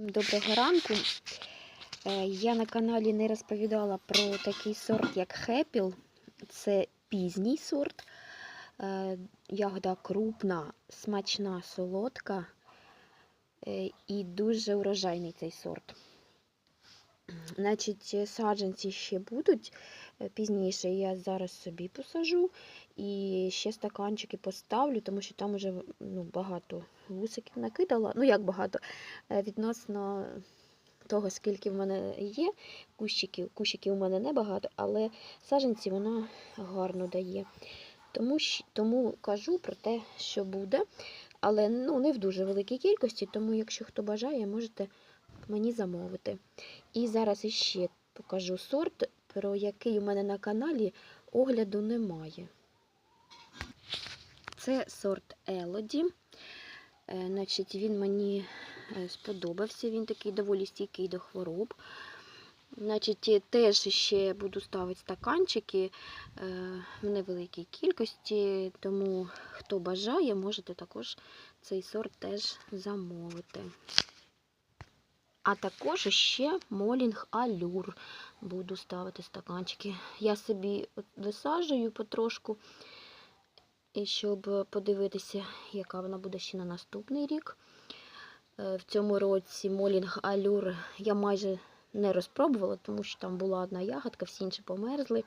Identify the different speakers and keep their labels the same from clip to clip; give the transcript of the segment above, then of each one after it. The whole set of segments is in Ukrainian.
Speaker 1: Всім доброго ранку. Е, Я на каналі не розповідала про такий сорт, як хепіл. Це пізній сорт. Е, Ягода крупна, смачна, солодка е, і дуже урожайний цей сорт. Значить, саджанці ще будуть е, пізніше. Я зараз собі посажу і ще стаканчики поставлю, тому що там вже ну, багато вусиків накидала. Ну, як багато, Е, відносно того, скільки в мене є кущиків. Кущиків у мене небагато, але саджанці вона гарно дає. Тому, тому кажу про те, що буде, але ну, не в дуже великій кількості, тому якщо хто бажає, можете мені замовити. І зараз іще покажу сорт, про який у мене на каналі огляду немає. Це сорт Елоді. Е, Значить, він мені е, сподобався, він такий доволі стійкий до хвороб. Значить, е, теж ще буду ставити стаканчики в невеликій кількості, тому хто бажає, можете також цей сорт теж замовити. А також ще молінг алюр буду ставити стаканчики. Я собі висаджую потрошку, щоб подивитися, яка вона буде ще на наступний рік. Е, В цьому році молінг алюр я майже не розпробувала, тому що там була одна ягодка, всі інші померзли.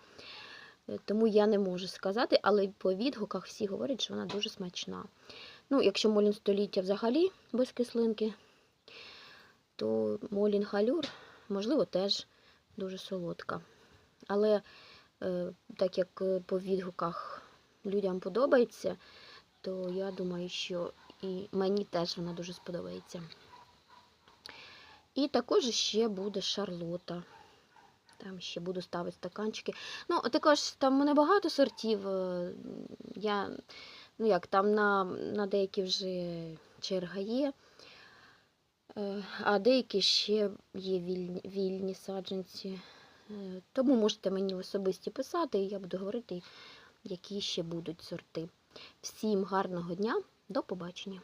Speaker 1: Е, Тому я не можу сказати, але по відгуках всі говорять, що вона дуже смачна. Ну, якщо молінг століття взагалі без кислинки, то молінг алюр, можливо, теж дуже солодка. Але е, так як е, по відгуках людям подобається, то я думаю, що і мені теж вона дуже сподобається. І також ще буде шарлота. Там ще буду ставити стаканчики. Ну, також там небагато сортів. е, Я, ну як, там на, на деякі вже черга є. Е, А деякі ще є вільні, вільні саджанці. Е, Тому можете мені особисті писати, і я буду говорити, які ще будуть сорти. Всім гарного дня, до побачення!